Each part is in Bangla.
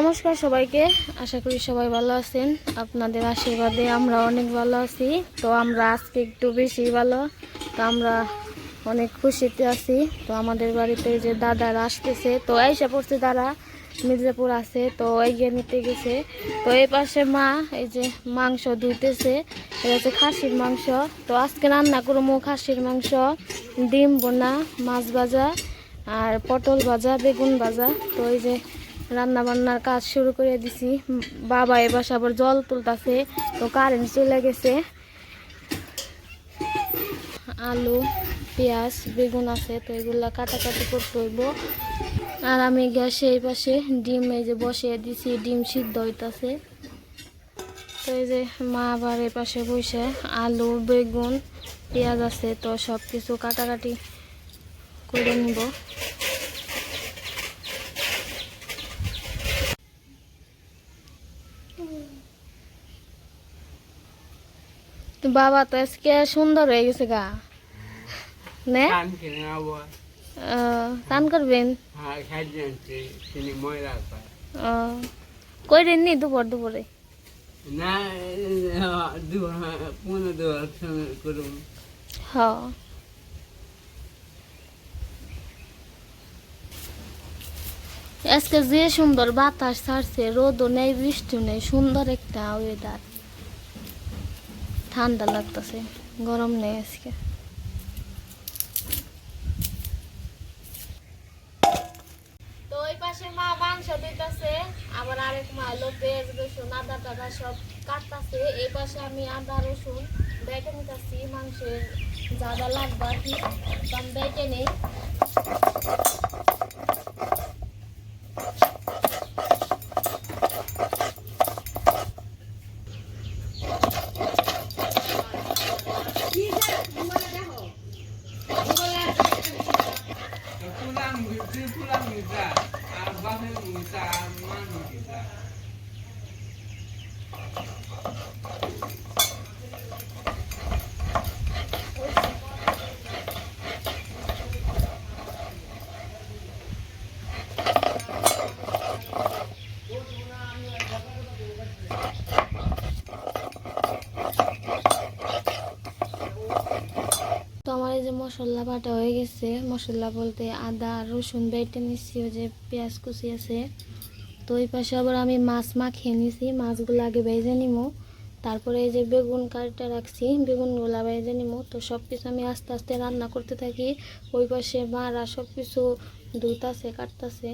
নমস্কার সবাইকে, আশা করি সবাই ভালো আছেন। আপনাদের আশীর্বাদে আমরা অনেক ভালো আছি। তো আমরা আজকে একটু বেশি ভালো, তো আমরা অনেক খুশিতে আছি। তো আমাদের বাড়িতে যে দাদারা আসতেছে, তো এইসা পড়ছে দাদা, মির্জাপুর আছে, তো এগিয়ে নিতে গেছে। তো এই পাশে মা এই যে মাংস ধুইতেছে, এটা হচ্ছে খাসির মাংস। তো আজকে রান্না করব খাসির মাংস, ডিম বোনা, মাছ ভাজা আর পটল ভাজা, বেগুন ভাজা। তো এই যে রান্না বান্নার কাজ শুরু করে দিছি। বাবা এবার আবার জল তুলতাছে, তো কারেন্ট চলে গেছে। আলু, পেঁয়াজ, বেগুন আছে, তো এগুলা কাটাকাটি করতে হইব। আর আমি গ্যাসে এই পাশে ডিম এই যে বসিয়ে দিছি, ডিম সিদ্ধ হইতাছে। তো এই যে মা আবার এই পাশে বসে, আলু, বেগুন, পেঁয়াজ আছে, তো সব কিছু কাটাকাটি করে নিব। তো বাবা তো আজকে সুন্দর হয়ে গেছে গা। নে। স্নান করবেন? হ্যাঁ তিনি কই নি দুপুর দুপুরে? না দু পনেরো দেওয়ার সঙ্গে করুন হ। আজকে যে সুন্দর বাতাস ছাড়ছে রোদও নেই বৃষ্টিও নেই সুন্দর একটা ওয়েদার ঠান্ডা লাগতেছে, গরম নেই আজকে। তো ওই পাশে মা মাংস দিতেছে, আবার আরেক পেঁয়াজ রসুন, আদা টাদা সব এই পাশে আমি আদা রসুন বেটে নিতেছি, মাংসের যা যা লাগবে আমি বেটে নেই। পুলাম নিতা আর বাপে নিতা আর মা নিতা তো আমার এই যে মশলা বাটা হয়ে গেছে, মশলা বলতে আদা, রসুন বেটে নিচ্ছি ওই যে পেঁয়াজ কুচি আছে। তো ওই পাশে আবার আমি মাছ মাখিয়ে নিছি, মাছগুলো আগে ভেজে নিমো। তারপরে এই যে বেগুন কাটটা রাখছি, বেগুনগুলো বেজে নিমো। তো সব কিছু আমি আস্তে আস্তে রান্না করতে থাকি। ওই পাশে মারা সব কিছু ধুইতাছে, কাটতাছে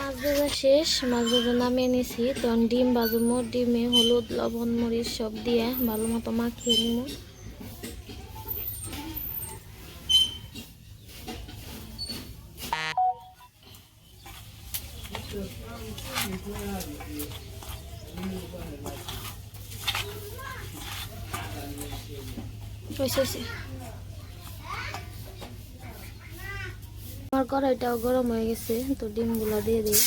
মাছ ভাজা শেষ মাছ ভাজা নামিয়ে নিছি। তখন ডিম বাজুমো ডিমে হলুদ, লবণ, মরিচ সব দিয়ে ভালো মতো মাখিয়ে নিব। আমার কড়াইটাও গরম হয়ে গেছে, তো ডিমগুলো দিয়ে দিই।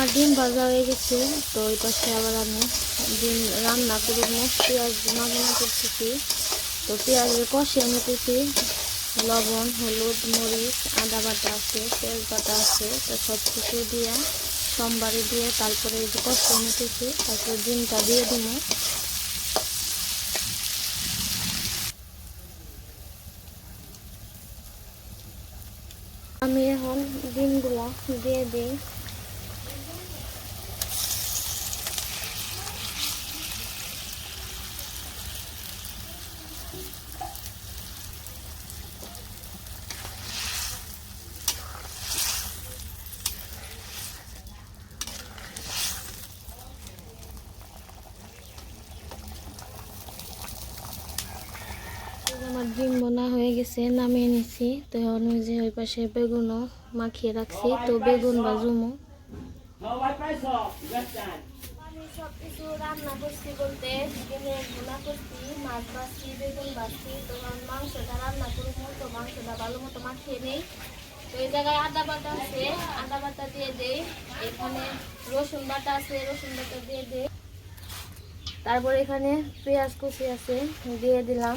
আমার ডিম ভাজা হয়ে গেছে, তো ওই পাশে আবার আমি ডিম রান্না করে। পেঁয়াজ মাখানো করতেছি। তো পেঁয়াজের কষিয়ে নিতেছি লবণ, হলুদ, মরিচ, আদা বাটা আছে তেজপাতা আছে, তো সব কিছু দিয়ে, সোমবারে দিয়ে তারপরে যে কষিয়ে নিতেছি তারপরে ডিমটা দিয়ে দিব। আমি এখন ডিমগুলো দিয়ে দিই। ডিম বোনা হয়ে গেছে, নামিয়ে নিছি। তো এখন যে ওই পাশে বেগুনও মাখিয়ে রাখছি। তো বেগুন ভুনা করছি, মাছ বেগুন তো মাখিয়ে নেই। তো জায়গায় আদা বাটা আছে। আদা বাটা দিয়ে দেই। এখানে রসুন বাটা আছে, রসুন বাটা দিয়ে দেই। তারপর এখানে পেঁয়াজ কুচি আছে, দিয়ে দিলাম।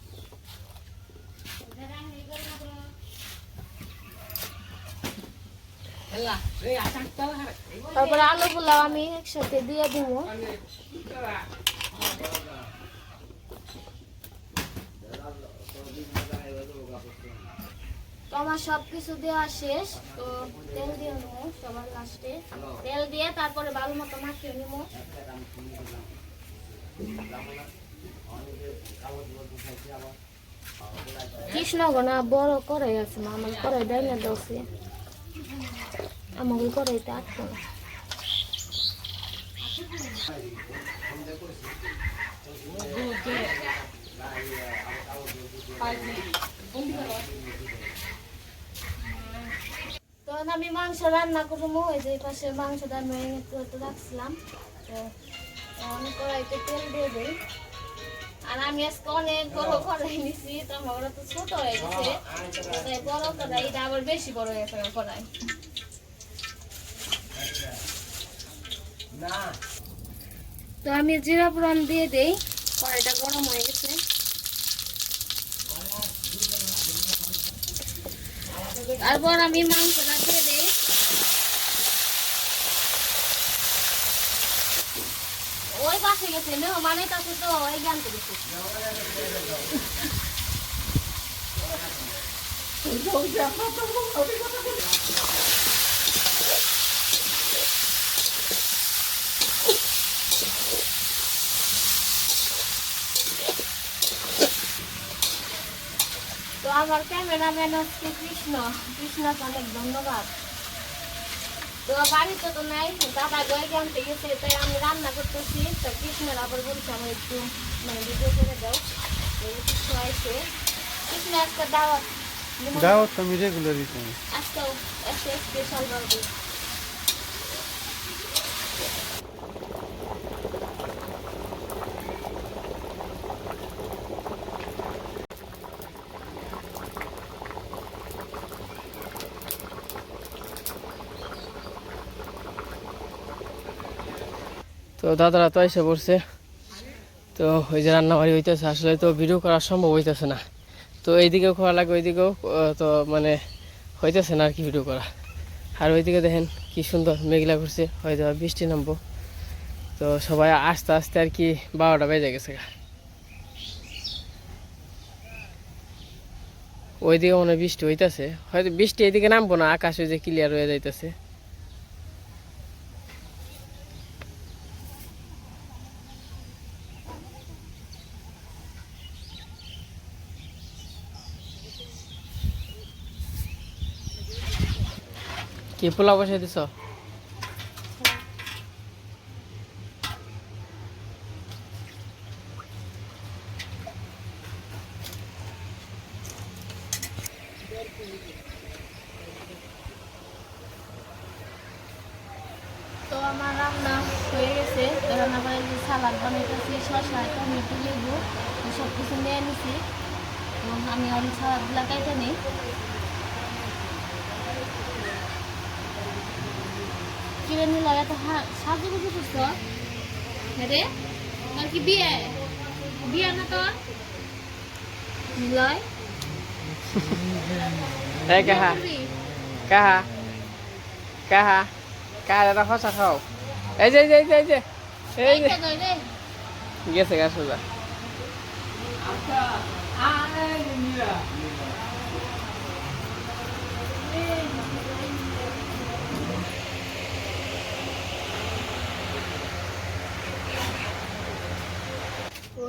তারপরে আলুগুলো আমি একসাথে দিয়ে দিব। তো আমার সব কিছু দেওয়া শেষ, তো তেল দিয়ে নেব সবার লাস্টে তেল দিয়ে তারপরে ভালো মতো মাখিয়ে নেব। কৃষ্ণগো না বড় কড়াই আছে আমার কড়াই দেয় না দোষে আমাকে কড়াইতে আটকে তখন আমি মাংস রান্না করব, ওই যে পাশে মাংসটা মেরিনেট রাখছিলাম। তো আমি কড়াইতে তেল দিয়ে দিই। আর আমি আজকে অনেক বড় কড়াই নিছি, তো আমার তো ছোট হয়ে গেছে। বড় কড়াই এটা আবার বেশি বড় হয়ে গেছে কড়াই। তো আমি জিরা পুরান দিয়ে দেই। কড়াইটা গরম হয়ে গেছে। তারপর আমি মাংসটা দিয়ে দিই। ওই পাশে গেছে নে মানে তাকে তো ওই জানতে গেছে। তো আমার ক্যামেরাম্যান হচ্ছে কৃষ্ণ। কৃষ্ণকে অনেক ধন্যবাদ। তো বাড়িতে তো নাই দাদা গয়ে জানতে গেছে তাই আমি রান্না করতেছি। তো কৃষ্ণের আবার বলছে আমার একটু মানে ভিডিও করে দাও। কৃষ্ণ আইসে কৃষ্ণ একটা দাওয়াত দাওয়াত আমি রেগুলার দিতাম। আজকেও স্পেশাল বাবু তো দাদারা তো এসে পড়ছে। তো ওই যে রান্নাবাড়ি হইতেছে, আসলে তো ভিডিও করা সম্ভব হইতেছে না। তো এইদিকেও করা লাগে, ওইদিকেও তো মানে হইতেছে না আর কি ভিডিও করা। আর ওইদিকে দেখেন কি সুন্দর মেঘলা করছে হয়তো বৃষ্টি নামবো। তো সবাই আস্তে আস্তে আর কি বারোটা বেজে গেছে ওইদিকে মনে বৃষ্টি হইতেছে। হয়তো বৃষ্টি এদিকে নামবো না, আকাশ ওই যে ক্লিয়ার হয়ে যাইতেছে। কি পোলা বসাই দিছ? তো আমার হয়ে গেছে। যে সালাদ বানাইতেছি কিছু নিয়ে আমি অনেক সালাদগুলা কাইতে নিই কিরে নিলাম এত সাজু গুজু করছ? হ্যাঁ রে তোর কি বিয়ে? বিয়ে না তোর? নিলয় এই কাহা কাহা কাহা কাহা দাদা খসা খাও। এই যে এই যে এই যে, এই গেছে গা সোজা হাজার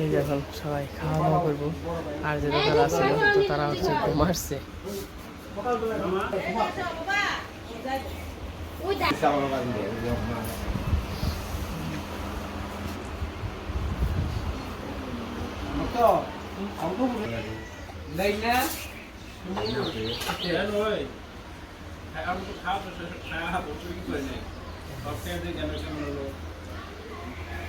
এই এখন সবাই খাওয়া দাওয়া করব। আর যে দাদারা আছে তো তারা হচ্ছে ঘুমাচ্ছে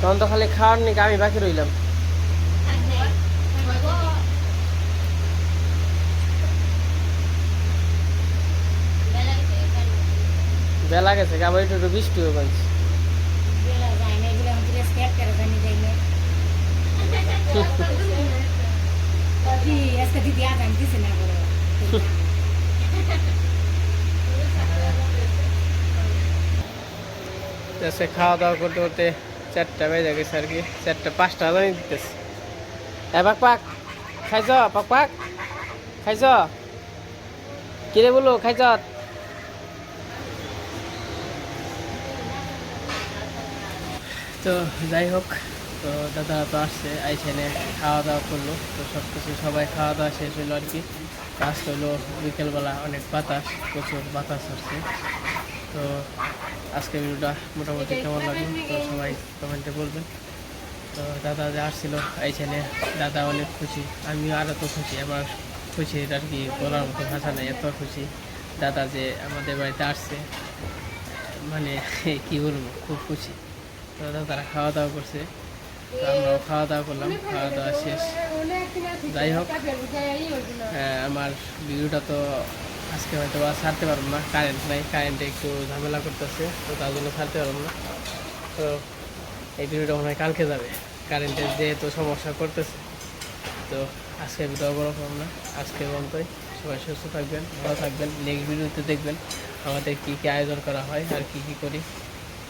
তখন তো খালি খাওয়ার নিকে আমি বাকি রইলাম। বেলা গেছে আবার একটু একটু বৃষ্টি হয়ে গেছে। সে খাওয়া দাওয়া করতে করতে চারটা বেজে গেছে আর কি চারটা পাঁচটা বাজে দিতেছে। এ পাক পাক খাইছ? পাক পাক খাইছ? কিরে বলো খাইছ? তো যাই হোক, তো দাদা তো আসছে আইসেনে খাওয়া দাওয়া করল। তো সব কিছু সবাই খাওয়া দাওয়া শেষ হলো আর কি। কাজ হলো বিকেলবেলা অনেক বাতাস, প্রচুর বাতাস আসছে তো আজকে ভিডিওটা মোটামুটি কেমন লাগল? তো সবাই কমেন্টে বলবেন। তো দাদা যে আসছিল এইখানে দাদা অনেক খুশি। আমিও আরও তো খুশি, আমার খুশি আর কি বলার মতো ভাষা নেই, এত খুশি। দাদা যে আমাদের বাড়িতে আসছে মানে কি বলব, খুব খুশি। তো দাদারা খাওয়া দাওয়া করছে আমরাও খাওয়া দাওয়া করলাম খাওয়া দাওয়া শেষ। যাই হোক হ্যাঁ, আমার ভিডিওটা তো আজকে হয়তো বা ছাড়তে পারব না কারেন্ট নাই কারেন্টে একটু ঝামেলা করতেছে তো তার জন্য ছাড়তে পারব না। তো এই ভিডিওটা মনে হয় কালকে যাবে কারেন্টের যেহেতু সমস্যা করতেছে তো আজকে ভিডিও বড় করব না। আজকে পর্যন্তই সবাই সুস্থ থাকবেন ভালো থাকবেন নেক্সট ভিডিওতে দেখবেন আমাদের কী কী আয়োজন করা হয় আর কী কী করি।